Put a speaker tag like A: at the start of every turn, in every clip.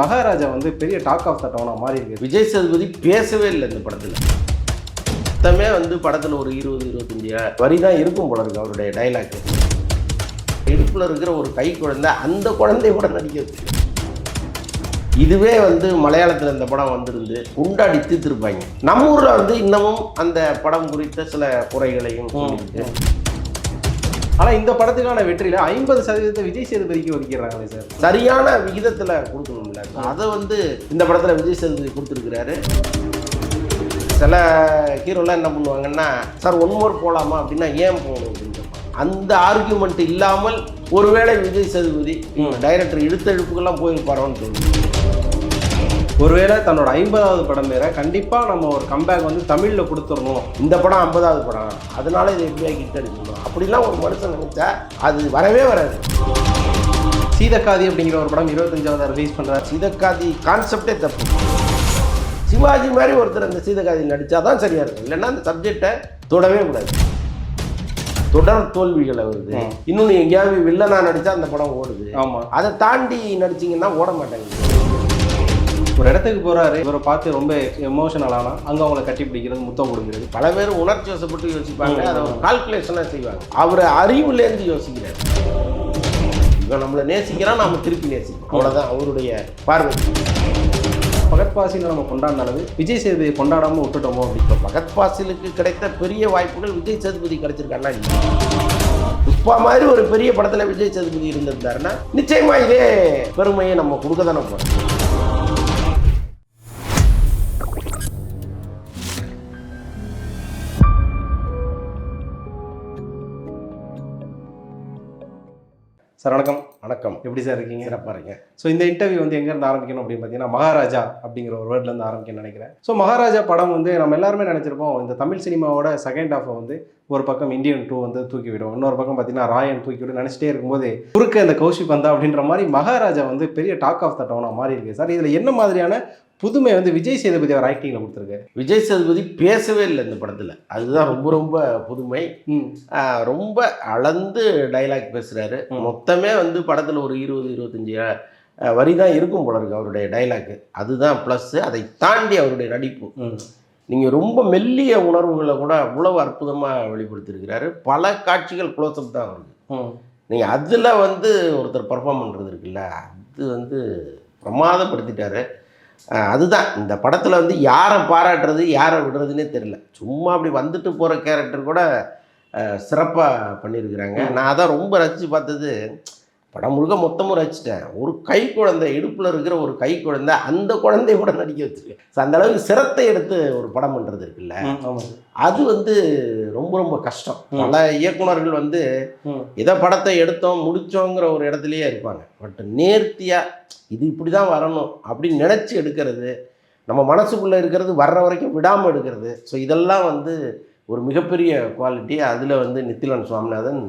A: மகாராஜா வந்து பெரிய talk of the டவுனாக மாறி இருக்கு.
B: விஜய் சேதுபதி பேசவே இல்லை இந்த படத்தில். மொத்தமே வந்து படத்தில் ஒரு இருபது இருபத்தஞ்சி வரி தான் இருக்கும் போல இருக்கு அவருடைய டைலாக் இடுப்பில் இருக்கிற ஒரு கை குழந்தை அந்த குழந்தை கூட நடிக்கிறது இதுவே வந்து மலையாளத்தில் இந்த படம் வந்திருந்து குண்டாடி தீர்த்திருப்பாங்க நம்ம ஊரில் வந்து இன்னமும் அந்த படம் குறித்த சில குறைகளையும்
A: ஆனால் இந்த படத்துக்கான வெற்றியில ஐம்பது சதவீதத்தை விஜய் சேதுபதிக்கு ஒதுக்கிடுறாங்களே சார்.
B: சரியான விகிதத்தில் கொடுக்கணும்ல. அதை வந்து இந்த படத்தில் விஜய் சேதுபதி கொடுத்துருக்கிறாரு. சில ஹீரோலாம் என்ன பண்ணுவாங்கன்னா சார் ஒன் மோர் போகலாமா அப்படின்னா ஏன் போகணும்? அப்படின்னு. அந்த ஆர்கியூமெண்ட் இல்லாமல் ஒருவேளை விஜய் சேதுபதி டைரக்டர் இழுத்தெழுப்புக்கெல்லாம் போயிருப்பாரோன்னு தோணுது
A: ஒருவேளை தன்னோட ஐம்பதாவது படம் வேற கண்டிப்பா நம்ம ஒரு கம்பேக் வந்து தமிழ்ல கொடுத்துடணும்.
B: இந்த படம் ஐம்பதாவது படம். அதனால இதை எப்படியா கிட்ட அடிக்கணும். அப்படிலாம் ஒரு மனுஷன் நினைச்சா அது வரவே வராது.
A: சீதக்காதி அப்படிங்கிற ஒரு படம் இருபத்தஞ்சாவது ரிலீஸ் பண்றாரு.
B: சீதக்காதி கான்செப்டே தப்பு. சிவாஜி மாதிரி ஒருத்தர் அந்த சீதக்காதி நடித்தா தான் சரியாக இருக்கும். இல்லைன்னா அந்த சப்ஜெக்டை தொடவே கூடாது. தொடர் தோல்விகளை வருது. இன்னொன்று எங்கேயாவது வில்லனா நடித்தா அந்த படம் ஓடுது.
A: ஆமா.
B: அதை தாண்டி நடிச்சிங்கன்னா ஓட மாட்டாங்க.
A: ஒரு இடத்துக்கு போறாரு இவரை பார்த்து ரொம்ப எமோஷனல் ஆனா அங்க அவங்கள கட்டி பிடிக்கிறது முத்தம் கொடுக்கிறது.
B: பல பேர் உணர்ச்சி வசப்பட்டு யோசிப்பாங்க அதை ஒரு கால்குலேஷனாக செய்வாங்க. அவர் அறிவுலேருந்து யோசிக்கிறார். இவன் நம்மளை நேசிக்கிறான் நாம திருப்பி நேசிக்கிறோம். அவ்வளோதான் அவருடைய பார்வை.
A: பகத்பாசியில் நம்ம கொண்டாடின அளவு விஜய் சேதுபதியை கொண்டாடாமல் விட்டுட்டோமோ அப்படி
B: இப்போ பகத் கிடைத்த பெரிய வாய்ப்புகள் விஜய் சேதுபதி கிடைச்சிருக்கான்னா துப்பா மாதிரி ஒரு பெரிய படத்தில் விஜய் சேதுபதி இருந்திருந்தாருன்னா நிச்சயமாக இதே பெருமையை நம்ம கொடுக்க தானே போகிறோம்
A: சார் வணக்கம்.
B: வணக்கம்.
A: எப்படி சார் இருக்கீங்க?
B: சிறப்பாக இருங்க
A: ஸோ இந்த இன்டர்வியூ வந்து எங்கேருந்து ஆரம்பிக்கணும் அப்படின்னு பார்த்தீங்கன்னா மகாராஜா அப்படிங்கிற ஒரு வேர்ட்லேருந்து ஆரம்பிக்கணும்னு நினைக்கிறேன். ஸோ மகாராஜா படம் வந்து நம்ம எல்லாருமே நினச்சிருப்போம் இந்த தமிழ் சினிமாவோட செகண்ட் ஹாஃபை வந்து ஒரு பக்கம் இந்தியன் டூ வந்து தூக்கி விடும் இன்னொரு பக்கம் பார்த்தீங்கன்னா ராயன் தூக்கி விடும் நினச்சிட்டே இருக்கும்போது குறுக்க இந்த கௌஷிக் வந்தா அப்படின்ற மாதிரி மகாராஜா வந்து பெரிய டாக் ஆஃப் த டவுனாக மாறி இருக்கு சார் இதில் என்ன மாதிரியான புதுமை வந்து விஜய் சேதுபதி அவர் ஆக்டிங்கில் கொடுத்துருக்காரு.
B: விஜய் சேதுபதி பேசவே இல்லை இந்த படத்தில். அதுதான் ரொம்ப ரொம்ப புதுமை. ரொம்ப அளந்து டைலாக் பேசுகிறாரு மொத்தமே வந்து படத்தில் ஒரு இருபது இருபத்தஞ்சி வரி தான் இருக்கும் போல இருக்கு அவருடைய டைலாக்கு அதுதான் ப்ளஸ்ஸு அதை தாண்டி அவருடைய நடிப்பு. நீங்கள் ரொம்ப மெல்லிய உணர்வுகளை கூட அவ்வளவு அற்புதமாக வெளிப்படுத்தியிருக்கிறாரு. பல காட்சிகள் க்ளோஸ்அப் தான்
A: ம்.
B: நீங்கள் அதில் வந்து ஒருத்தர் பர்ஃபார்ம் பண்ணுறது இருக்குல்ல அது வந்து பிரமாதப்படுத்திட்டாரு. அதுதான். இந்த படத்தில் வந்து யாரை பாராட்டுறது யாரை விடுறதுனே தெரில சும்மா அப்படி வந்துட்டு போகிற கேரக்டர் கூட சிறப்பாக பண்ணியிருக்கிறாங்க நான் அதான் ரொம்ப ரசித்து பார்த்தது படம் முழுக்க மொத்தமும் ரசிச்சிட்டேன். ஒரு கை குழந்தை இடுப்பில் இருக்கிற ஒரு கை குழந்தை அந்த குழந்தைய கூட நடிக்க வச்சிருக்கேன். So, அந்த அளவுக்கு சிரத்தை எடுத்து ஒரு படம் பண்ணுறது இருக்குல்ல அது வந்து ரொம்ப ரொம்ப கஷ்டம். பல இயக்குனர்கள் வந்து எதை படத்தை எடுத்தோம் முடிச்சோங்கிற ஒரு இடத்துலயே இருப்பாங்க. பட் நேர்த்தியாக இது இப்படி தான் வரணும் அப்படின்னு நினச்சி எடுக்கிறது நம்ம மனசுக்குள்ளே இருக்கிறது வர்ற வரைக்கும் விடாமல் எடுக்கிறது. ஸோ இதெல்லாம் வந்து ஒரு மிகப்பெரிய குவாலிட்டி அதில் வந்து நித்திலன் சுவாமிநாதன்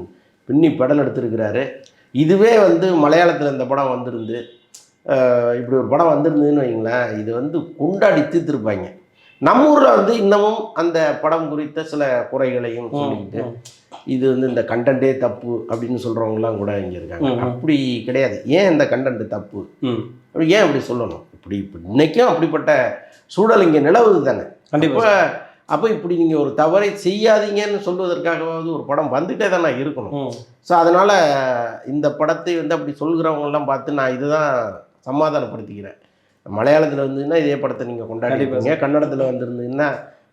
B: பின்னி படம் எடுத்திருக்கிறாரு. இதுவே வந்து மலையாளத்தில் இந்த படம் வந்திருந்து இப்படி ஒரு படம் வந்திருந்ததுன்னு வைங்களேன் இது வந்து கொண்டாடி தீர்த்திருப்பாங்க நம்ம ஊரில் வந்து இன்னமும் அந்த படம் குறித்த சில குறைகளையும் சொல்லிக்கிட்டு. இது வந்து இந்த கண்டென்ட்டே தப்பு அப்படின்னு சொல்கிறவங்களாம் கூட இங்கே இருக்காங்க. அப்படி கிடையாது. ஏன் இந்த கண்டென்ட் தப்பு? ஏன் அப்படி சொல்லணும்? இப்படி இப்ப இன்னைக்கும் அப்படிப்பட்ட சூழல் இங்கே நிலவுது தானே?
A: கண்டிப்பாக
B: அப்போ இப்படி நீங்கள் ஒரு தவறை செய்யாதீங்கன்னு சொல்வதற்காகவாவது ஒரு படம் வந்துட்டே தானே இருக்கணும்.
A: ம்.
B: ஸோ அதனால் இந்த படத்தை வந்து அப்படி சொல்கிறவங்கெல்லாம் பார்த்து நான் இதுதான் சமாதானப்படுத்திக்கிறேன். மலையாளத்தில் வந்ததுன்னா இதே படத்தை நீங்கள் கொண்டாடிருப்பீங்க. கன்னடத்தில் வந்திருந்ததுன்னா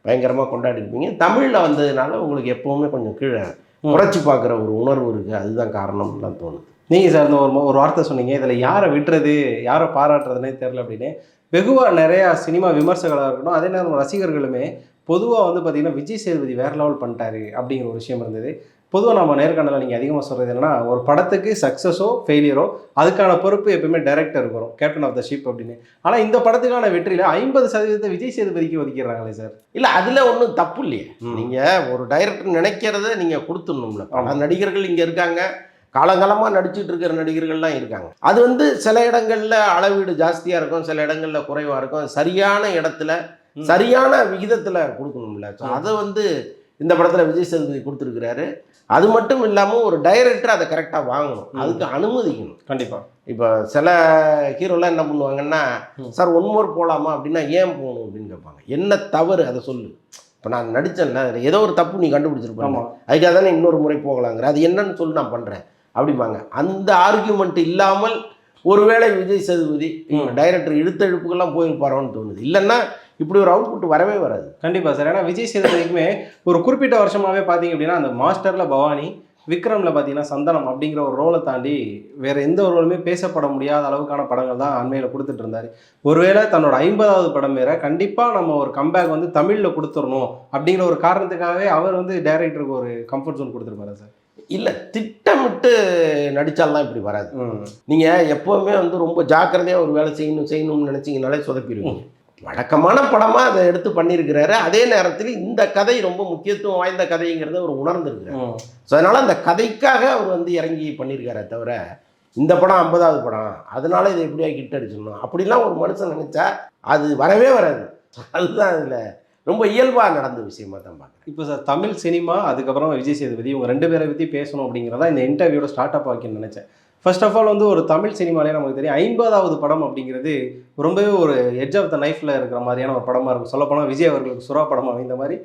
B: பயங்கரமாக கொண்டாடிருப்பீங்க. தமிழில் வந்ததுனால உங்களுக்கு எப்போவுமே கொஞ்சம் கீழே குறைச்சி பார்க்குற ஒரு உணர்வு இருக்குது அதுதான் காரணம்லாம் தோணுது.
A: நீங்கள் சார் இந்த ஒரு ஒரு வார்த்தை சொன்னீங்க. இதில் யாரை விட்டுறது யாரை பாராட்டுறதுனே தெரில அப்படின்னு. வெகுவாக நிறையா சினிமா விமர்சகர்களாக இருக்கட்டும் அதே நேரம் ரசிகர்களுமே பொதுவாக வந்து பார்த்தீங்கன்னா விஜய் சேதுபதி வேற லெவல் பண்ணிட்டாரு அப்படிங்கிற ஒரு விஷயம் இருந்தது. பொதுவாக நம்ம நேர்காணலில் நீங்கள் அதிகமாக சொல்கிறது என்னன்னா ஒரு படத்துக்கு சக்ஸஸோ ஃபெயிலியரோ அதுக்கான பொறுப்பு எப்பவுமே டைரக்டர் வரும். கேப்டன் ஆஃப் த ஷிப் அப்படின்னு. ஆனால் இந்த படத்துக்கான வெற்றியில் ஐம்பது சதவீதத்தை விஜய் சேதுபதிக்கு ஒதுக்கிடுறாங்களே சார்
B: இல்லை அதில் ஒன்றும் தப்பு இல்லையே. நீங்கள் ஒரு டைரக்டர் நினைக்கிறத நீங்கள் கொடுத்துடணும்ல. பல நடிகர்கள் இங்கே இருக்காங்க. காலங்காலமாக நடிச்சிட்டு இருக்கிற நடிகர்கள்லாம் இருக்காங்க. அது வந்து சில இடங்களில் அளவீடு ஜாஸ்தியாக இருக்கும் சில இடங்களில் குறைவாக இருக்கும். சரியான இடத்துல. சரியான விகிதத்தில் கொடுக்கணும்ல. ஸோ. அதை வந்து இந்த படத்தில் விஜய் சேதுபதி கொடுத்துருக்கிறாரு. அது மட்டும் இல்லாமல் ஒரு டைரக்டர் அதை கரெக்டாக வாங்கணும். அதுக்கு அனுமதிக்கணும்.
A: கண்டிப்பா.
B: இப்போ சில ஹீரோலாம் என்ன பண்ணுவாங்கன்னா. சார் ஒன் மோர் போகலாமா அப்படின்னா ஏன் போகணும்? அப்படின்னு கேட்பாங்க. என்ன தவறு? அதை சொல்லு. இப்போ நான் நடித்தேன்ல ஏதோ ஒரு தப்பு நீ கண்டுபிடிச்சிருப்பாங்க அதுக்காக தானே இன்னொரு முறை போகலாங்கிற அது என்னன்னு சொல்லி நான் பண்ணுறேன் அப்படிம்பாங்க. அந்த ஆர்கியூமெண்ட் இல்லாமல் ஒருவேளை விஜய் சேதுபதி டைரக்டர் இழுத்தழுப்புக்கெல்லாம் போயிருப்பாரோன்னு தோணுது. இல்லைன்னா இப்படி ஒரு அவுட்புட் வரவே வராது.
A: கண்டிப்பா சார். ஏன்னா விஜய் சேதுபதிக்குமே ஒரு குறிப்பிட்ட வருஷமாவே பாத்தீங்க அப்படின்னா அந்த மாஸ்டர்ல பவானி விக்ரம்ல பாத்தீங்கன்னா சந்தனம் அப்படிங்கிற ஒரு ரோலை தாண்டி வேற எந்த ஒரு ரோலுமே பேசப்பட முடியாத அளவுக்கான படங்கள் தான் அண்மையில கொடுத்துட்டு இருந்தாரு. ஒருவேளை தன்னோட ஐம்பதாவது படம் வேற கண்டிப்பா நம்ம ஒரு கம்பேக் வந்து தமிழ்ல கொடுத்துடணும் அப்படிங்கிற ஒரு காரணத்துக்காகவே அவர் வந்து டைரக்டருக்கு ஒரு கம்ஃபர்ட் ஜோன் கொடுத்துருப்பாரு சார்?
B: இல்லை திட்டமிட்டு நடித்தாலாம் இப்படி வராது. நீங்கள் எப்போவுமே வந்து ரொம்ப ஜாக்கிரதையாக ஒரு வேலை செய்யணும் செய்யணும்னு நினச்சிங்கனாலே சொதப்பிடுவீங்க. வழக்கமான படமாக அதை எடுத்து பண்ணியிருக்கிறாரு. அதே நேரத்தில் இந்த கதை ரொம்ப முக்கியத்துவம் வாய்ந்த கதைங்கிறத அவர் உணர்ந்திருக்கிறார். ஸோ அதனால் அந்த கதைக்காக அவர் வந்து இறங்கி பண்ணியிருக்காரே தவிர இந்த படம் ஐம்பதாவது படம் அதனால இதை எப்படியா கிட்ட அடிச்சிடணும் அப்படிலாம் ஒரு மனுஷன் நினச்சா அது வரவே வராது. அதுதான் அதில் ரொம்ப இயல்பாக நடந்த விஷயமா தான் பார்க்குறேன்.
A: இப்போ சார் தமிழ் சினிமா அதுக்கப்புறம் விஜய் சேதுபதி இவங்க ரெண்டு பேரை பற்றி பேசணும் அப்படிங்கிறதா இந்த இன்டர்வியூட ஸ்டார்ட் அப் ஆக்கின்னு நினச்சேன். ஃபர்ஸ்ட் ஆஃப் ஆல் வந்து ஒரு தமிழ் சினிமாலே நமக்கு தெரியும். ஐம்பதாவது படம் அப்படிங்கிறது ரொம்பவே ஒரு எட்ஜ் ஆஃப் த நைஃப்ல இருக்கிற மாதிரியான ஒரு படமா இருக்கும். சொல்லப்போனால் விஜய் அவர்களுக்கு சுறா படம் அமைந்த மாதிரி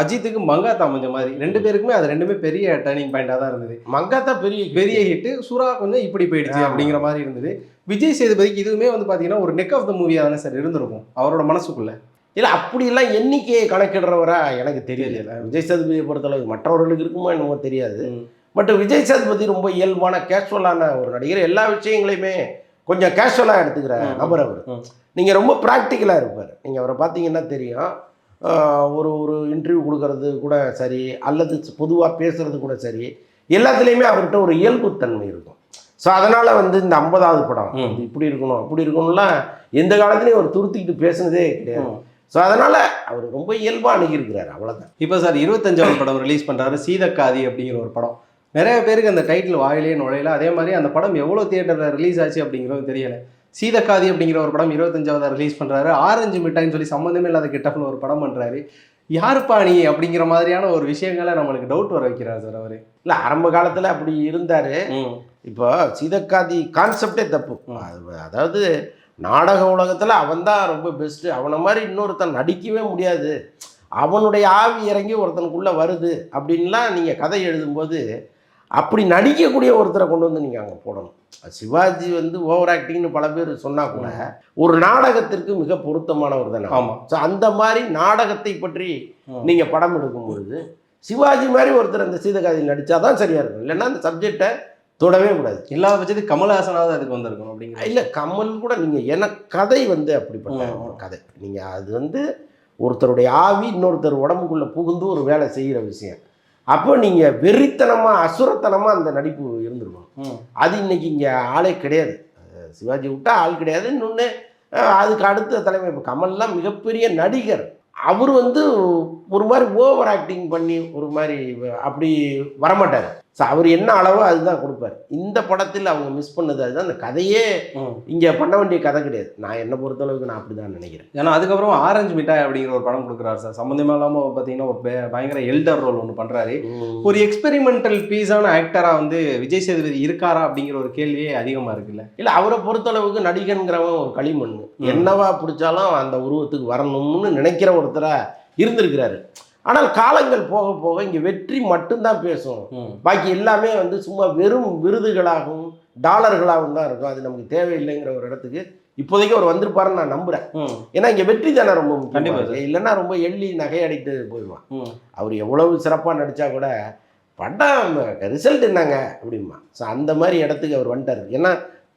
A: அஜித்துக்கு மங்காத்தா அமைஞ்ச மாதிரி. ரெண்டு பேருக்குமே அது ரெண்டுமே பெரிய டேர்னிங் பாயிண்டாக தான் இருந்தது.
B: மங்காத்தா பெரிய
A: பெரிய ஹிட்டு சுறா கொஞ்சம் இப்படி போயிடுச்சு. அப்படிங்கிற மாதிரி இருந்தது. விஜய் சேதுபதிக்கு இதுவுமே வந்து பார்த்தீங்கன்னா ஒரு நெக் ஆஃப் த மூவியாக தானே சார் இருந்திருக்கும். அவரோட மனசுக்குள்ள.
B: இல்லை அப்படிலாம் எண்ணிக்கையை கணக்கிடுறவரா எனக்கு தெரியல. விஜய் சேதுபதியை பொறுத்தளவுக்கு மற்றவர்களுக்கு இருக்குமோ என்னமோ தெரியாது. பட் விஜய் சேதுபதி ரொம்ப இயல்பான கேஷுவலான ஒரு நடிகர். எல்லா விஷயங்களையுமே கொஞ்சம் கேஷுவலாக எடுத்துக்கிற. நபர் அவர். நீங்கள் ரொம்ப ப்ராக்டிக்கலாக இருப்பார். நீங்கள் அவரை பார்த்தீங்கன்னா தெரியும். ஒரு ஒரு இன்டர்வியூ கொடுக்கறது கூட சரி அல்லது பொதுவாக பேசுறது கூட சரி எல்லாத்துலேயுமே அவர்கிட்ட ஒரு இயல்புத்தன்மை இருக்கும். ஸோ அதனால் வந்து இந்த ஐம்பதாவது படம் இப்படி இருக்கணும் அப்படி இருக்கணும்லாம் எந்த காலத்துலையும் அவர் துருத்திக்கிட்டு பேசுனதே கிடையாது. ஸோ அதனால் அவர் ரொம்ப இயல்பாக அணுகியிருக்கிறார் அவ்வளோதான்
A: இப்போ சார் இருபத்தஞ்சாவது படம் ரிலீஸ் பண்ணுறாரு சீதக்காதி அப்படிங்கிற ஒரு படம். நிறைய பேருக்கு அந்த டைட்டில் வாயிலே நுழையல. அதே மாதிரி அந்த படம் எவ்வளோ தியேட்டரில் ரிலீஸ் ஆச்சு அப்படிங்கிறது தெரியல. சீதக்காதி அப்படிங்கிற ஒரு படம் இருபத்தஞ்சாவது ரிலீஸ் பண்ணுறாரு ஆரஞ்சு மிட்டாய்னு சொல்லி சம்மந்தமே இல்லாத கெட்டப்னு ஒரு படம் பண்ணுறாரு யாருப்பா நீ அப்படிங்கிற மாதிரியான ஒரு விஷயங்களை நம்மளுக்கு டவுட் வர வைக்கிறார் சார் அவர்.
B: இல்லை ஆரம்ப காலத்தில் அப்படி இருந்தார். இப்போ சீதக்காதி கான்செப்டே தப்பு. அதாவது நாடக உலகத்தில் அவன் தான் ரொம்ப பெஸ்ட்டு அவனை மாதிரி இன்னொருத்தன் நடிக்கவே முடியாது. அவனுடைய ஆவி இறங்கி ஒருத்தனுக்குள்ளே வருது அப்படின்லாம் நீங்கள் கதை எழுதும்போது அப்படி நடிக்கக்கூடிய ஒருத்தரை கொண்டு வந்து நீங்கள் அங்கே போடணும். சிவாஜி வந்து ஓவர் ஆக்டிங்னு பல பேர் சொன்னா கூட ஒரு நாடகத்திற்கு மிக பொருத்தமானவர் தானே.
A: ஆமாம்
B: ஸோ அந்த மாதிரி நாடகத்தை பற்றி. நீங்கள் படம் எடுக்கும் பொழுது சிவாஜி மாதிரி ஒருத்தர் அந்த சீதகாதியில் நடித்தா தான் சரியாக இருக்கும். இல்லைன்னா அந்த சப்ஜெக்டை தொடவே கூடாது.
A: இல்லாத பட்சத்துக்கு கமலஹாசனாவது அதுக்கு வந்திருக்கும் அப்படிங்கிற
B: இல்லை கமல் கூட நீங்கள் எனக்கு கதை வந்து அப்படிப்பட்ட. ஒரு கதை. நீங்கள் அது வந்து ஒருத்தருடைய ஆவி இன்னொருத்தர் உடம்புக்குள்ளே புகுந்து ஒரு வேலை செய்கிற விஷயம். அப்போ நீங்கள் வெறித்தனமாக அசுரத்தனமாக அந்த நடிப்பு இருந்திருக்கணும்
A: ம்.
B: அது இன்னைக்கு இங்கே ஆளே கிடையாது. சிவாஜி விட்டா ஆள் கிடையாது. இன்னொன்று அதுக்கு அடுத்த தலைமை இப்போ கமல்லாம் மிகப்பெரிய நடிகர். அவர் வந்து ஒரு மாதிரி ஓவர் ஆக்டிங் பண்ணி ஒரு மாதிரி அப்படி வரமாட்டார். ஸோ அவர் என்ன அளவோ அதுதான் கொடுப்பார். இந்த படத்தில் அவங்க மிஸ் பண்ணது அதுதான். அந்த கதையே இங்கே பண்ண வேண்டிய கதை கிடையாது. நான் என்னை பொறுத்தளவுக்கு நான் அப்படி தான் நினைக்கிறேன்.
A: ஏன்னா அதுக்கப்புறம் ஆரஞ்சு மிட்டாய் அப்படிங்கிற ஒரு படம் கொடுக்குறாரு சார். சம்மந்தமே இல்லாமல் பார்த்தீங்கன்னா ஒரு பய- பயங்கர எல்டர் ரோல் ஒன்று பண்ணுறாரு ஒரு எக்ஸ்பெரிமெண்டல் பீஸான ஆக்டராக வந்து விஜய் சேதுபதி இருக்காரா அப்படிங்கிற ஒரு கேள்வியே அதிகமாக இருக்குல்ல.
B: இல்லை அவரை பொறுத்தளவுக்கு நடிகன்கிறவன் ஒரு களிமண். என்னவா பிடிச்சாலும் அந்த உருவத்துக்கு வரணும்னு நினைக்கிற ஒருத்தரா இருந்திருக்கிறாரு. ஆனால் காலங்கள் போக போக இங்கே வெற்றி மட்டும்தான் பேசும். பாக்கி எல்லாமே வந்து சும்மா வெறும் விருதுகளாகவும் டாலர்களாகவும் தான் இருக்கும். அது நமக்கு தேவையில்லைங்கிற ஒரு இடத்துக்கு இப்போதைக்கு அவர் வந்திருப்பாருன்னு நான் நம்புறேன். ஏன்னா இங்கே வெற்றி தானே ரொம்ப
A: கண்டிப்பா
B: முக்கியம் இல்லைன்னா ரொம்ப எள்ளி நகையடிட்டு போயிடுவான். அவர் எவ்வளவு சிறப்பாக நடித்தா கூட படம் ரிசல்ட் என்னங்க? அப்படிமா ஸோ அந்த மாதிரி இடத்துக்கு அவர் வந்துட்டார். ஏன்னா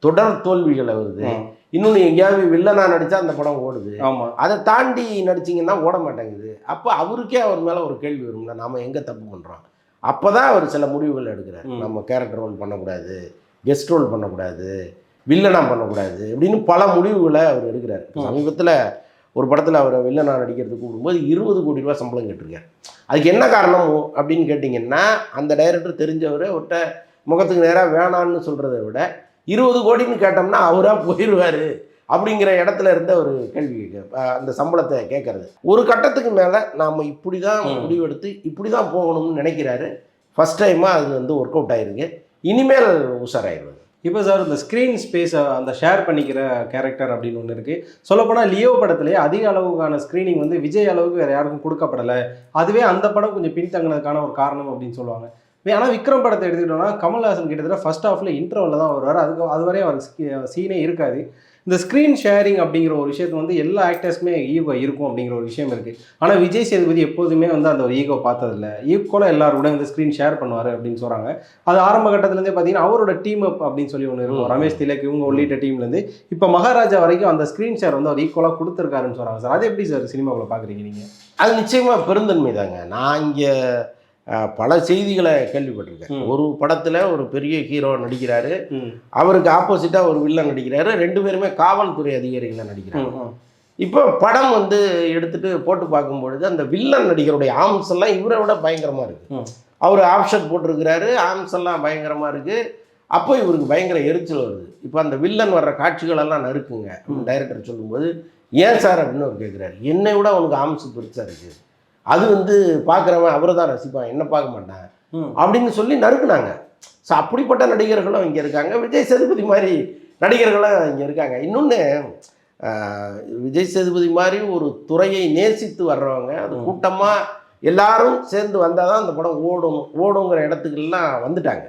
B: தொடர் தோல்விகள் வருது. இன்னொன்று எங்கேயாவது வில்லனா நடித்தா அந்த படம் ஓடுது.
A: ஆமா.
B: அதை தாண்டி நடிச்சிங்கன்னா ஓட மாட்டேங்குது. அப்போ அவருக்கே அவர் மேலே ஒரு கேள்வி வரும்ல நாம எங்கே தப்பு பண்ணுறோம் அப்போ தான் அவர் சில முடிவுகள் எடுக்கிறார். நம்ம கேரக்டர் ரோல் பண்ணக்கூடாது கெஸ்ட் ரோல் பண்ணக்கூடாது வில்லனா பண்ணக்கூடாது இப்படின்னு பல முடிவுகளை அவர் எடுக்கிறார். சமீபத்தில் ஒரு படத்தில் அவர் வில்லனா நடிக்கிறதுக்கு கூப்பிடும்போது இருபது கோடி ரூபா சம்பளம் கேட்டிருக்காரு. அதுக்கு என்ன காரணம் அப்படின்னு கேட்டிங்கன்னா அந்த டைரக்டர் தெரிஞ்சவர் அவர்கிட்ட முகத்துக்கு நேராக வேணான்னு சொல்கிறத விட இருபது கோடின்னு கேட்டோம்னா அவராக போயிடுவார் அப்படிங்கிற இடத்துல இருந்த ஒரு கேள்வி அந்த சம்பளத்தை கேட்கறது. ஒரு கட்டத்துக்கு மேலே நாம் இப்படி தான். முடிவெடுத்து இப்படி தான் போகணும்னு நினைக்கிறாரு. ஃபர்ஸ்ட் டைமாக அது வந்து ஒர்க் அவுட் ஆயிருக்கு. இனிமேல் உஷாராயிருவாரு
A: இப்போ சார் இந்த ஸ்க்ரீன் ஸ்பேஸை அந்த ஷேர் பண்ணிக்கிற கேரக்டர் அப்படின்னு ஒன்று இருக்குது சொல்லப்போனால் லியோ படத்துலேயே அதிக அளவுக்கான ஸ்க்ரீனிங் வந்து விஜய் அளவுக்கு வேறு யாருக்கும் கொடுக்கப்படலை. அதுவே அந்த படம் கொஞ்சம் பின்தங்கினதுக்கான ஒரு காரணம் அப்படின்னு சொல்லுவாங்க. ஆனால் விக்ரம் படத்தை எடுத்துக்கிட்டோம்னா கமல்ஹாசன் கிட்டத்தட்ட ஃபர்ஸ்ட் ஹாஃபில் இன்டர்வலில் தான் வருவார். அதுக்கு அது வரையும் அவர் சீனே இருக்காது. இந்த ஸ்க்ரீன் ஷேரிங் அப்படிங்கிற ஒரு விஷயத்து வந்து எல்லா ஆக்டர்ஸ்க்குமே ஈகோ இருக்கும் அப்படிங்கிற ஒரு விஷயம் இருக்குது ஆனால் விஜய் சேதுபதி எப்போதுமே வந்து அந்த ஒரு ஈகோ பார்த்ததில்ல. ஈக்குவலாக எல்லாரும் கூட வந்து ஸ்க்ரீன் ஷேர் பண்ணுவார் அப்படின்னு சொல்கிறாங்க அது ஆரம்ப கட்டத்துலேருந்தே பார்த்தீங்கன்னா அவரோட டீம் அப் அப்படின்னு சொல்லி ஒன்று இருக்கும். ரமேஷ் திலக் இவங்க உள்ளிட்ட டீம்லேருந்து இப்போ மகாராஜா வரைக்கும் அந்த ஸ்க்ரீன் ஷேர் வந்து அவர் ஈக்குவலாக கொடுத்துருக்காருன்னு சொல்கிறாங்க சார். அது எப்படி சார் சினிமாவில் பார்க்குறீங்க நீங்கள்
B: அது நிச்சயமாக பெருந்தன்மை தாங்க நான் இங்கே பல செய்திகளை கேள்விப்பட்டிருக்கேன். ஒரு படத்தில் ஒரு பெரிய ஹீரோ நடிக்கிறாரு. அவருக்கு ஆப்போசிட்டாக ஒரு வில்லன் நடிக்கிறாரு. ரெண்டு பேருமே காவல்துறை அதிகாரிகளாக நடிக்கிறாங்க. இப்போ படம் வந்து எடுத்துட்டு போட்டு பார்க்கும்பொழுது அந்த வில்லன் நடிகருடைய ஆர்ம்ஸ் எல்லாம் இவரை விட பயங்கரமாக இருக்கு. அவர் ஆப்ஷன் போட்டிருக்கிறாரு. ஆர்ம்ஸ் எல்லாம் பயங்கரமாக இருக்கு. அப்போ இவருக்கு பயங்கர எரிச்சல் வருது. இப்போ அந்த வில்லன் வர்ற காட்சிகள் எல்லாம் நறுக்குங்க. டைரக்டர் சொல்லும்போது ஏன் சார்? அப்படின்னு அவர் கேட்குறாரு என்னை விட அவனுக்கு ஆர்ம்ஸ் பெருசாக இருக்கு. அது வந்து பார்க்குறவன் அவரை தான் ரசிப்பான். என்ன பார்க்க மாட்டான். அப்படின்னு சொல்லி நறுக்குனாங்க. ஸோ அப்படிப்பட்ட நடிகர்களும் இங்கே இருக்காங்க. விஜய் சேதுபதி மாதிரி நடிகர்களும் இங்கே இருக்காங்க. இன்னொன்று விஜய் சேதுபதி மாதிரி ஒரு துறையை நேசித்து வர்றவங்க அது. கூட்டமாக எல்லாரும் சேர்ந்து வந்தால் தான் அந்த படம் ஓடும் ஓடுங்கிற இடத்துக்கெல்லாம் வந்துட்டாங்க.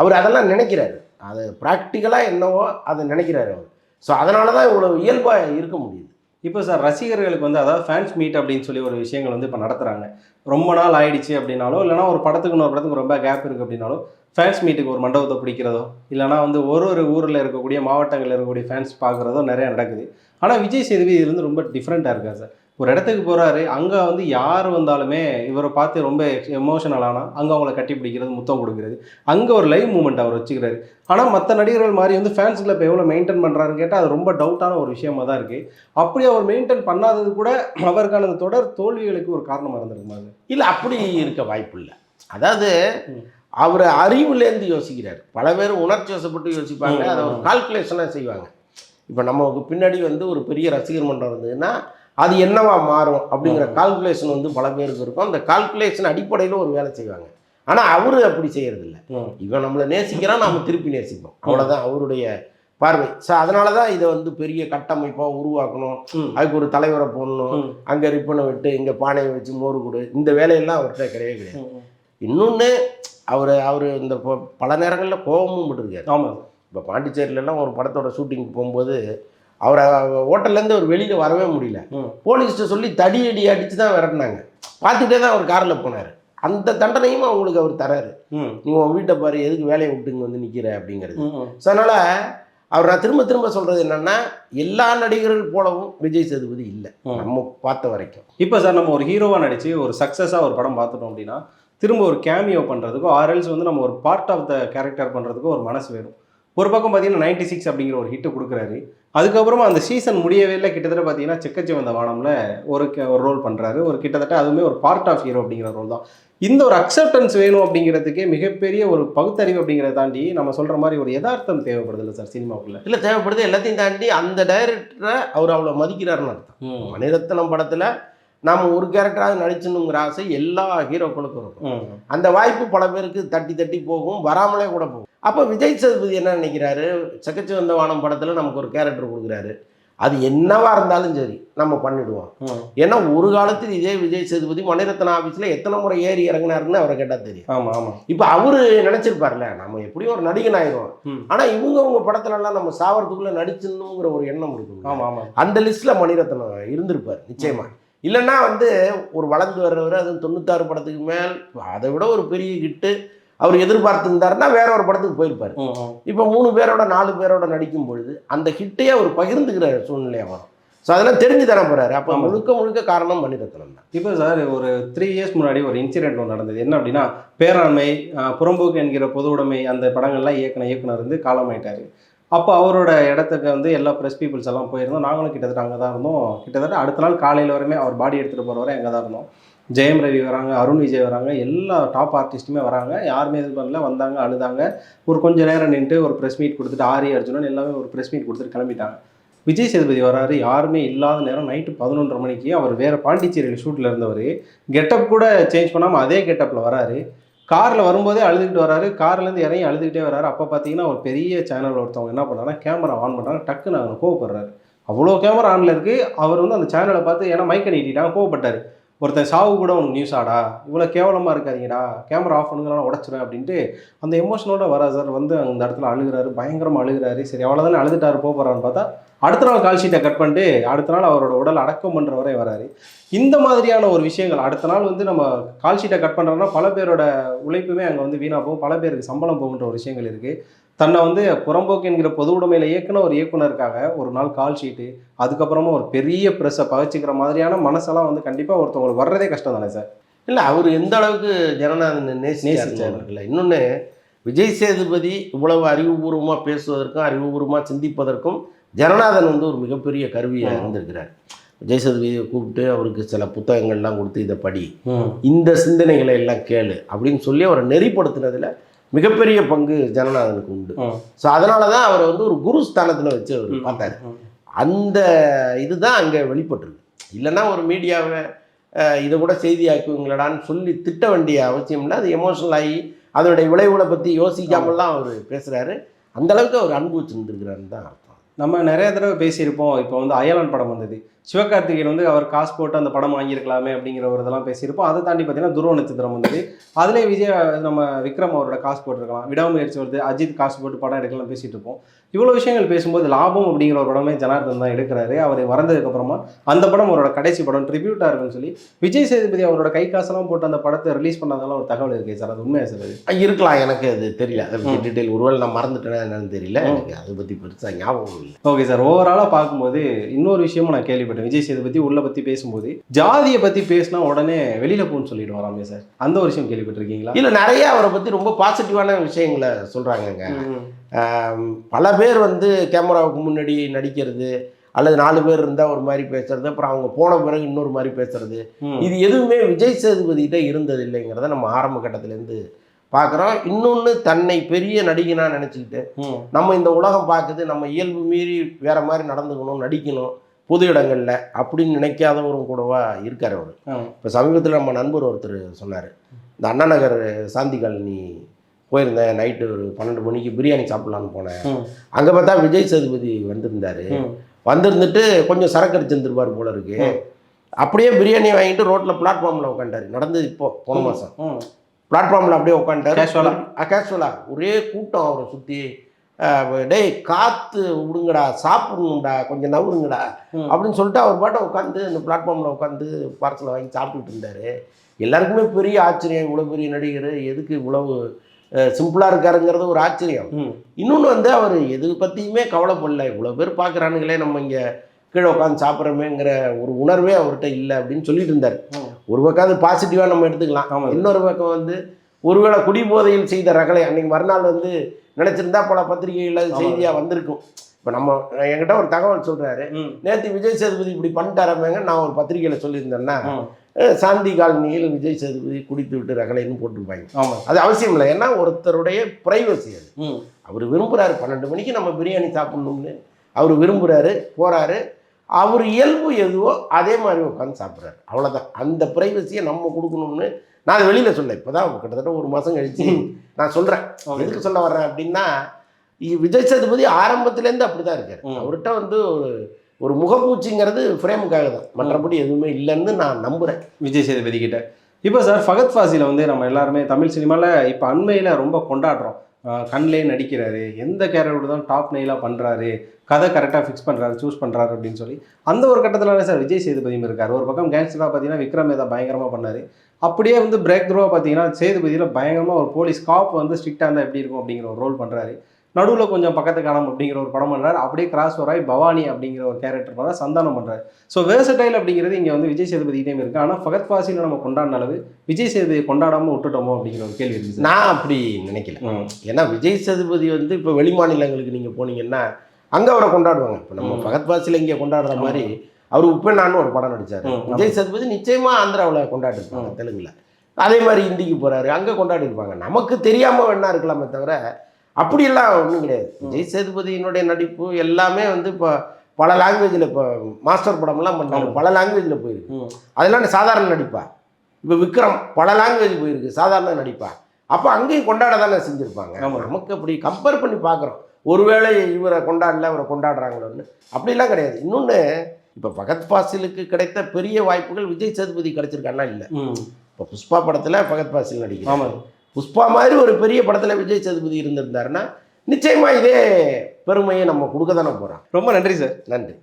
B: அவர் அதெல்லாம் நினைக்கிறாரு. அது ப்ராக்டிக்கலாக என்னவோ அதை நினைக்கிறாரு அவர். ஸோ அதனால தான் இவ்வளோ இயல்பாக இருக்க முடியுது.
A: இப்போ சார் ரசிகர்களுக்கு வந்து அதாவது ஃபேன்ஸ் மீட் அப்படின்னு சொல்லி ஒரு விஷயங்கள் வந்து இப்போ நடத்துகிறாங்க ரொம்ப நாள் ஆயிடுச்சு அப்படின்னாலோ இல்லைனா ஒரு படத்துக்கு இன்னொரு படத்துக்கு ரொம்ப கேப் இருக்குது அப்படின்னாலும் ஃபேன்ஸ் மீட்டுக்கு ஒரு மண்டபத்தை பிடிக்கிறதோ இல்லைனா வந்து ஒரு ஒரு ஊரில் இருக்கக்கூடிய மாவட்டங்களில் இருக்கக்கூடிய ஃபேன்ஸ் பார்க்குறதோ நிறைய நடக்குது. ஆனால் விஜய் சேதுபதி இதுலேருந்து ரொம்ப டிஃப்ரெண்ட்டாக இருக்கா சார். ஒரு இடத்துக்கு போகிறாரு அங்கே வந்து யார் வந்தாலுமே இவரை பார்த்து ரொம்ப எமோஷனல் ஆனால் அங்கே அவங்கள கட்டி பிடிக்கிறது முத்தம் கொடுக்குறது. அங்கே ஒரு லைவ் மூமெண்ட் அவர் வச்சுக்கிறாரு. ஆனால் மற்ற நடிகர்கள் மாதிரி வந்து ஃபேன்ஸுக்குள்ள இப்போ எவ்வளோ மெயின்டைன் பண்ணுறாருன்னு கேட்டால் அது ரொம்ப டவுட்டான ஒரு விஷயமா தான் இருக்குது அப்படி அவர் மெயின்டைன் பண்ணாதது கூட அவருக்கான அந்த தொடர் தோல்விகளுக்கு ஒரு காரணமாக இருந்திருக்குமா அது?
B: இல்லை அப்படி இருக்க வாய்ப்பு இல்லை. அதாவது. அவர் அறிவுலேருந்து யோசிக்கிறார். பல பேர் உணர்ச்சி வசப்பட்டு யோசிப்பாங்க அதை ஒரு. கால்குலேஷனாக செய்வாங்க. இப்போ நமக்கு பின்னாடி வந்து ஒரு பெரிய ரசிகர் மன்றம் இருந்ததுன்னா அது என்னவா மாறும் அப்படிங்கிற. கால்குலேஷன் வந்து பல பேருக்கு இருக்கும். அந்த கால்குலேஷன் அடிப்படையில் ஒரு வேலை செய்வாங்க. ஆனால் அவர் அப்படி செய்யறதில்ல. இவன் நம்மளை நேசிக்கிறான் நாம திருப்பி நேசிப்போம். அவ்வளோதான் அவருடைய பார்வை. ஸோ அதனால தான் இதை வந்து பெரிய கட்டமைப்பாக உருவாக்கணும். அதுக்கு ஒரு தலைவரை போடணும். அங்கே ரிப்பனை விட்டு இங்கே பானையை வச்சு மோர் கொடு. இந்த வேலையெல்லாம் அவர்கிட்ட கிடையவே கிடையாது. இன்னொன்று அவர் அவர் இந்த பல நேரங்களில் கோபமும் விட்டுருக்காரு
A: ஆமாம்
B: இப்போ பாண்டிச்சேரியிலலாம் ஒரு படத்தோட ஷூட்டிங் போகும்போது அவரை ஹோட்டல்லேருந்து அவர் வெளியில் வரவே முடியல. போலீஸ்கிட்ட சொல்லி தடி அடி அடித்து தான் விரட்டினாங்க. பார்த்துட்டே தான் அவர் காரில் போனார். அந்த தண்டனையும் அவங்களுக்கு அவர் தராரு. நீ உன் வீட்டை பாரு எதுக்கு வேலையை விட்டு இங்கே வந்து நிற்கிற அப்படிங்கிறது. ஸோ அதனால் அவர் நான் திரும்ப திரும்ப சொல்கிறது என்னென்னா எல்லா நடிகர்கள் போலவும் விஜய் சேதுபதி இல்லை. நம்ம பார்த்த வரைக்கும்.
A: இப்போ சார் நம்ம ஒரு ஹீரோவாக நடிச்சு ஒரு சக்ஸஸாக ஒரு படம் பார்த்துட்டோம் அப்படின்னா திரும்ப ஒரு கேமியோ பண்ணுறதுக்கோ ஆர்எல்ஸ் வந்து நம்ம ஒரு பார்ட் ஆஃப் த கேரக்டர் பண்ணுறதுக்கோ ஒரு மனசு வேணும். ஒரு பக்கம் பார்த்தீங்கன்னா நைன்டி சிக்ஸ் அப்படிங்கிற ஒரு ஹிட்டு கொடுக்குறாரு. அதுக்கப்புறமா அந்த சீசன் முடியவே இல்லை. கிட்டத்தட்ட பார்த்தீங்கன்னா செக்கச்சி வந்த வானம்ல ஒரு ஒரு ரோல் பண்ணுறாரு ஒரு கிட்டத்தட்ட அதுவுமே ஒரு பார்ட் ஆஃப் ஹீரோ அப்படிங்கிற ரோல் தான். இந்த ஒரு அக்செப்டன்ஸ் வேணும் அப்படிங்கிறதுக்கே மிகப்பெரிய ஒரு பகுத்தறிவு அப்படிங்கிறத தாண்டி நம்ம சொல்கிற மாதிரி ஒரு யதார்த்தம் தேவைப்படுதில்ல சார் சினிமாக்குள்ள?
B: இல்லை தேவைப்படுது. எல்லாத்தையும் தாண்டி அந்த டைரக்டரை அவர் அவ்வளோ மதிக்கிறாருன்னு அர்த்தம். மணிரத்னம் படத்தில் நாம் ஒரு கேரக்டராக நடிச்சணுங்கிற ஆசை எல்லா ஹீரோக்களுக்கும் இருக்கும். அந்த வாய்ப்பு பல பேருக்கு தட்டி தட்டி போகும். வராமலே கூட போகும். அப்போ விஜய் சேதுபதி என்ன நினைக்கிறாரு? சக்கச்சி வந்த வானம் படத்தில் நமக்கு ஒரு கேரக்டர் கொடுக்குறாரு. அது என்னவா இருந்தாலும் சரி நம்ம பண்ணிடுவோம். ஏன்னா ஒரு காலத்தில் இதே விஜய் சேதுபதி மணிரத்ன ஆஃபீஸில் எத்தனை முறை ஏறி இறங்கினாருன்னு அவரை கேட்டால் தெரியும்.
A: ஆமா ஆமா.
B: இப்போ அவரு நினைச்சிருப்பார்ல நம்ம எப்படியும் ஒரு நடிகன் ஆயிரும்
A: ம்.
B: ஆனால் இவங்க உங்க படத்துலலாம் நம்ம சாவறதுக்குள்ள நடிச்சிடணுங்கிற ஒரு எண்ணம் இருக்கும்
A: ஆமா ஆமா.
B: அந்த லிஸ்ட்ல மணிரத்னம் இருந்திருப்பார் நிச்சயமா. இல்லைன்னா வந்து ஒரு வளர்ந்து வர்றவர் அதுவும் தொண்ணூத்தாறு படத்துக்கு மேல் அதை விட ஒரு பெரிய ஹிட்டு அவர் எதிர்பார்த்திருந்தாருன்னா வேற ஒரு படத்துக்கு போயிருப்பார். இப்போ மூணு பேரோட நாலு பேரோட நடிக்கும் பொழுது அந்த ஹிட்டையே அவர் பகிர்ந்துக்கிற சூழ்நிலையாக வரும். ஸோ அதெல்லாம் தெரிஞ்சு தர போறாரு. அப்போ. முழுக்க முழுக்க காரணம் மணிரத்னம் தான்.
A: இப்போ சார் ஒரு த்ரீ இயர்ஸ் முன்னாடி ஒரு இன்சிடென்ட் ஒன்று நடந்தது. என்ன அப்படின்னா பேராண்மை புறம்போக்கு என்கிற பொது உடைமை அந்த படங்கள்லாம் இயக்குன இயக்குனர் வந்து காலமாயிட்டாரு. அப்போ அவரோட இடத்துக்கு வந்து எல்லா ப்ரெஸ் பீப்புள்ஸ் எல்லாம் போயிருந்தோம். நாங்களும் கிட்டத்தட்ட அங்கே தான் இருந்தோம். கிட்டத்தட்ட அடுத்த நாள் காலையில் வரையுமே அவர் பாடி எடுத்துகிட்டு போகிற வரை அங்கே தான் இருந்தோம். ஜெயம் ரவி வராங்க அருண் விஜய் வராங்க எல்லா டாப் ஆர்டிஸ்ட்டுமே வராங்க. யாருமே இது பண்ணல வந்தாங்க அழுதாங்க. ஒரு கொஞ்ச நேரம் நின்று ஒரு ப்ரெஸ் மீட் கொடுத்துட்டு ஆரி அர்ஜுனன் எல்லாமே ஒரு ப்ரெஸ் மீட் கொடுத்துட்டு கிளம்பிட்டாங்க. விஜய் சேதுபதி வராரு யாருமே இல்லாத நேரம் நைட்டு பதினொன்றரை மணிக்கு அவர் வேறு பாண்டிச்சேரியில் ஷூட்டில் இருந்தவர் கெட்டப் கூட சேஞ்ச் பண்ணாமல் அதே கெட்டப்பில் வராரு. காரில் வரும்போதே அழுதுகிட்டு வராரு. கார்லேருந்து இறங்கி அழுதுகிட்டே வராரு. அப்போ பார்த்தீங்கன்னா ஒரு பெரிய சேனல் ஒருத்தவங்க என்ன பண்ணாங்கன்னா கேமரா ஆன் பண்ணுறாங்க டக்குன்னு அவங்க கோவப்படுறாரு. அவ்வளோ கேமரா ஆனில் இருக்குது அவர் வந்து அந்த சேனலை பார்த்து ஏன்னா மைக்கை நீட்டிட்டாங்க கோவப்பட்டார். ஒருத்தன் சாவு கூட உனக்கு நியூஸ் ஆடா? இவ்வளோ கேவலமாக இருக்காதீங்கடா. கேமரா ஆஃப் பண்ணுங்களா உடச்சிருவேன் அப்படின்ட்டு அந்த எமோஷனோட வரா சார். வந்து அந்த இடத்துல அழுகிறாரு பயங்கரமாக அழுகிறாரு. சரி அவ்வளோதானே அழுதுட்டாரு போக போகிறான்னு பார்த்தா அடுத்த நாள் கால் ஷீட்டை கட் பண்ணிட்டு அடுத்த நாள் அவரோட உடல் அடக்கம் பண்ணுற வரை வராரு. இந்த மாதிரியான ஒரு விஷயங்கள் அடுத்த நாள் வந்து நம்ம கால் ஷீட்டை கட் பண்ணுறோம்னா பல பேரோட உழைப்புமே அங்கே வந்து வீணாக போகும். பல பேருக்கு சம்பளம் போகுன்ற ஒரு விஷயங்கள் இருக்குது தன்னை வந்து புறம்போக்கு என்கிற பொது உடைமையில் இயக்குன ஒரு இயக்குனருக்காக ஒரு நாள் கால் ஷீட்டு அதுக்கப்புறமா ஒரு பெரிய ப்ரெஸ்ஸை பகிச்சிக்கிற மாதிரியான மனசெல்லாம் வந்து கண்டிப்பாக ஒருத்தவங்களுக்கு வர்றதே கஷ்டம் தானே சார்
B: இல்லை அவர் எந்த அளவுக்கு ஜனநாதன்
A: நேசிச்சாரு.
B: நேசிச்சார் இன்னொன்று விஜய் சேதுபதி இவ்வளவு அறிவுபூர்வமாக பேசுவதற்கும் அறிவுபூர்வமாக சிந்திப்பதற்கும் ஜனநாதன் வந்து ஒரு மிகப்பெரிய கருவியாக. இருந்திருக்கிறார். விஜய் சேதுபதியை கூப்பிட்டு அவருக்கு சில புத்தகங்கள்லாம் கொடுத்து இதை படி. இந்த சிந்தனைகளை எல்லாம் கேளு அப்படின்னு சொல்லி அவரை நெறிப்படுத்தினதுல மிகப்பெரிய பங்கு ஜனநாதனுக்கு உண்டு. ஸோ அதனால தான் அவரை வந்து ஒரு குரு ஸ்தானத்தில் வச்சு அவர் பார்த்தாரு. அந்த இதுதான் அங்கே வெளிப்பட்டிருக்கு. இல்லைன்னா ஒரு மீடியாவை இதை கூட செய்தியாக்குவீங்களடான்னு சொல்லி திட்ட வேண்டிய அவசியம் இல்லை. அது எமோஷனல் ஆகி அதனுடைய விளைவுகளை பற்றி யோசிக்காமல் தான் அவர் பேசுகிறாரு அந்த அளவுக்கு அவர் அன்பு வச்சுருந்துருக்கிறாருன்னு தான் அர்த்தம்.
A: நம்ம நிறைய தடவை பேசியிருப்போம். இப்போ வந்து அயலான் படம் வந்தது. சிவகார்த்திகேயன் வந்து அவர் காசு போட்டு அந்த படம் வாங்கியிருக்கலாமே அப்படிங்கிற ஒரு இதெல்லாம் பேசியிருப்போம். அதை தாண்டி பார்த்தீங்கன்னா துருவ நட்சத்திரம் வந்தது. அதுலேயே விஜய் நம்ம விக்ரம் அவரோட காசு போட்டிருக்கலாம். விடாமுயற்சி வருது. அஜித் காசு போட்டு படம் எடுக்கலாம் பேசிட்டு இருப்போம். இவ்வளோ விஷயங்கள் பேசும்போது லாபம் அப்படிங்கிற ஒரு படமே ஜனார்தன் தான் எடுக்கிறாரு. அவர் வந்ததுக்கு அப்புறமா அந்த படம் அவரோட கடைசி படம் ட்ரிபியூட்டாக இருக்குன்னு சொல்லி விஜய் சேதுபதி அவரோட கை காசெல்லாம் போட்டு அந்த படத்தை ரிலீஸ் பண்ணதெல்லாம் ஒரு தகவல் இருக்கு சார். அது உண்மையா சார் அது?
B: இருக்கலாம். எனக்கு அது தெரியல. அதை. டீட்டெயில் ஒருவேளை நான் மறந்துட்டேனா என்னன்னு தெரியல. எனக்கு அதை பற்றி பெருசாக ஞாபகம் இல்லை.
A: ஓகே சார் ஓவராலாக பார்க்கும்போது இன்னொரு விஷயமும் நான் கேள்விப்பட்டேன். விஜய் சேதுபதி உள்ள பற்றி பேசும்போது ஜாதியை பற்றி பேசினா உடனே வெளியில போன்னு சொல்லிட்டு வராமே சார். அந்த ஒரு விஷயம் கேள்விப்பட்டிருக்கீங்களா?
B: இல்லை நிறைய அவரை பற்றி ரொம்ப பாசிட்டிவான விஷயங்களை சொல்கிறாங்கங்க பல பேர் வந்து கேமராவுக்கு முன்னாடி நடிக்கிறது அல்லது நாலு பேர் இருந்தால் ஒரு மாதிரி பேசுறது அப்புறம் அவங்க போன பிறகு இன்னொரு மாதிரி பேசுறது. இது எதுவுமே விஜய் சேதுபதிகிட்ட இருந்தது இல்லைங்கிறத நம்ம ஆரம்ப கட்டத்திலேருந்து பார்க்குறோம் இன்னொன்று தன்னை பெரிய நடிகனாக நினச்சிக்கிட்டு. நம்ம இந்த உலகம் பார்க்குது நம்ம இயல்பு மீறி வேற மாதிரி நடந்துக்கணும் நடிக்கணும் பொது இடங்களில் அப்படின்னு நினைக்காதவரும் கூடவா இருக்கார் அவர். இப்போ சமீபத்தில் நம்ம நண்பர் ஒருத்தர் சொன்னார் இந்த அண்ணா நகர் சாந்தி காலனி போயிருந்தேன் நைட்டு ஒரு பன்னெண்டு மணிக்கு பிரியாணி சாப்பிட்லான்னு போனேன். அங்கே பார்த்தா விஜய் சேதுபதி வந்திருந்தாரு. வந்திருந்துட்டு கொஞ்சம் சரக்கு அடிச்சிருந்துருப்பார் போல இருக்கு. அப்படியே பிரியாணி வாங்கிட்டு ரோட்டில் பிளாட்ஃபார்மில் உட்காண்டாரு நடந்தது இப்போ போன மாதம். பிளாட்ஃபார்மில் அப்படியே உட்காந்துட்டாரு
A: Casual ஆ?
B: கேஷுவலா ஒரே கூட்டம் அவரை சுற்றி டேய் காற்று விடுங்கடா சாப்பிடணும்டா கொஞ்சம் நவுருங்கடா. அப்படின்னு சொல்லிட்டு அவர் பாட்டை உட்காந்து அந்த பிளாட்ஃபார்மில் உட்காந்து பார்சலை வாங்கி சாப்பிட்டுட்டு இருந்தார் எல்லாருக்குமே பெரிய ஆச்சரியம் இவ்வளோ பெரிய நடிகர் எதுக்கு இவ்வளவு சிம்பிளாக இருக்காருங்கிறது ஒரு ஆச்சரியம். இன்னொன்று வந்து அவர் எது பற்றியுமே கவலைப்படல இவ்வளோ பேர் பார்க்குறானுங்களே நம்ம இங்கே கீழே உட்காந்து சாப்பிட்றோமேங்கிற ஒரு உணர்வே அவர்கிட்ட இல்லை அப்படின்னு சொல்லிட்டு இருந்தார். ஒரு பக்கம் அது பாசிட்டிவாக நம்ம எடுத்துக்கலாம். இன்னொரு பக்கம் வந்து ஒருவேளை குடிபோதையில் செய்த ரகலை அன்னைக்கு மறுநாள் வந்து நினச்சிருந்தா பல பத்திரிகைகளில். செய்தியாக வந்திருக்கும் இப்போ நம்ம என்கிட்ட ஒரு தகவல் சொல்கிறாரு. நேற்று விஜய் சேதுபதி இப்படி பண்ணிட்டாரமேங்க நான் ஒரு பத்திரிகையில் சொல்லியிருந்தேன்னா சாந்தி காலனியில் விஜய் சேதுபதி குடித்து விட்டு ரகலைன்னு போட்டிருப்பாங்க. அது அவசியம் இல்லை. ஏன்னா ஒருத்தருடைய பிரைவசி அது. அவர் விரும்புகிறாரு பன்னெண்டு மணிக்கு நம்ம பிரியாணி சாப்பிட்ணும்னு. அவர் விரும்புகிறாரு போகிறாரு அவர் இயல்பு எதுவோ அதே மாதிரி உட்காந்து சாப்பிட்றாரு. அவ்வளோதான் அந்த ப்ரைவசியை நம்ம கொடுக்கணும்னு நான் அதை வெளியில் சொல்ல இப்போ தான் கிட்டத்தட்ட ஒரு மாதம் கழிச்சு நான் சொல்கிறேன். எதுக்கு சொல்ல வர்றேன் அப்படின்னா விஜய் சேதுபதி ஆரம்பத்துலேருந்து அப்படி தான் இருக்காரு. அவர்கிட்ட வந்து ஒரு ஒரு முகப்பூச்சிங்கிறது ஃப்ரேமுக்காக தான். மற்றபடி எதுவுமே இல்லைன்னு நான் நம்புகிறேன்
A: விஜய் சேதுபதி கிட்ட. இப்போ சார் ஃபகத் ஃபாசியில் வந்து நம்ம எல்லாருமே தமிழ் சினிமாவில் இப்போ அண்மையில் ரொம்ப கொண்டாடுறோம். கண்ணிலே நடிக்கிறாரு. எந்த கேரக்டர் தான் டாப் நெயிலாக பண்ணுறாரு கதை கரெக்டாக ஃபிக்ஸ் பண்ணுறாரு சூஸ் பண்ணுறாரு அப்படின்னு சொல்லி. அந்த ஒரு கட்டத்தில் சார் விஜய் சேதுபதியும் இருக்கார். ஒரு பக்கம் கேங்ஸ்டராக பார்த்தீங்கன்னா விக்ரம் ஏதா பயங்கரமாக பண்ணார். அப்படியே வந்து பிரேக் த்ரூவாக பார்த்தீங்கன்னா சேதுபதியில் பயங்கரமாக ஒரு போலீஸ் காப் வந்து ஸ்ட்ரிக்டாக இருந்தால் எப்படி இருக்கும் அப்படிங்கிற ஒரு ரோல் பண்ணுறாரு நடுவில் கொஞ்சம் பக்கத்து காலம் அப்படிங்கிற ஒரு படம் பண்ணுறாரு அப்படியே கிராஸ் வராய் பவானி அப்படிங்கிற ஒரு கேரக்டர் பண்ணால் சந்தானம் பண்ணுறாரு ஸோ வேர்சடைல் அப்படிங்கிறது இங்கே வந்து விஜய் சேதுபதிக்கிட்டே இருக்கு ஆனால் ஃபகத் ஃபாசில நம்ம கொண்டாடின அளவு விஜய் சேதுபதியை கொண்டாடாமல் விட்டுட்டோமோ அப்படிங்கிற ஒரு கேள்வி இருக்குது.
B: நான் அப்படி நினைக்கல. ஏன்னா விஜய் சேதுபதி வந்து இப்போ வெளி மாநிலங்களுக்கு நீங்கள் போனீங்கன்னா அங்கே அவரை கொண்டாடுவாங்க இப்போ நம்ம
A: ம்.
B: பகத் பாசில் இங்கே கொண்டாடுற மாதிரி அவர் உப்பெண்ணான்னு ஒரு படம்
A: ஆமா.
B: விஜய் சேதுபதி நிச்சயமாக ஆந்திராவில் கொண்டாடிருப்பாங்க. தெலுங்குல அதே மாதிரி ஹிந்திக்கு போகிறாரு அங்கே கொண்டாடி இருப்பாங்க நமக்கு தெரியாமல் வேணா இருக்கலாமே தவிர அப்படியெல்லாம் ஒன்றும் கிடையாது. விஜய் சேதுபதியினுடைய நடிப்பு எல்லாமே வந்து இப்போ பல லாங்குவேஜில் இப்போ மாஸ்டர் படம்லாம் பண்ணாங்க.
A: ஆமா.
B: பல லாங்குவேஜில் போயிருக்கு. அதெல்லாம் சாதாரண நடிப்பா? இப்போ விக்ரம் பல லாங்குவேஜ் போயிருக்கு சாதாரண நடிப்பா? அப்போ அங்கேயும் கொண்டாட தானே செஞ்சுருப்பாங்க. நமக்கு அப்படி கம்பேர் பண்ணி பார்க்குறோம் ஒருவேளை இவரை கொண்டாடல அவரை கொண்டாடுறாங்களோன்னு. அப்படிலாம் கிடையாது. இன்னொன்று இப்போ பகத் ஃபாசிலுக்கு கிடைத்த பெரிய வாய்ப்புகள் விஜய் சேதுபதி கிடைச்சிருக்கான்னா இல்லை. இப்போ புஷ்பா படத்தில் பகத் ஃபாசில் நடிக்கிறார்.
A: ஆமாம்
B: புஷ்பா மாதிரி ஒரு பெரிய படத்தில் விஜய் சேதுபதி இருந்திருந்தாருன்னா நிச்சயமாக இதே பெருமையை நம்ம கொடுக்க தானே போகிறோம்
A: ரொம்ப நன்றி சார்.
B: நன்றி.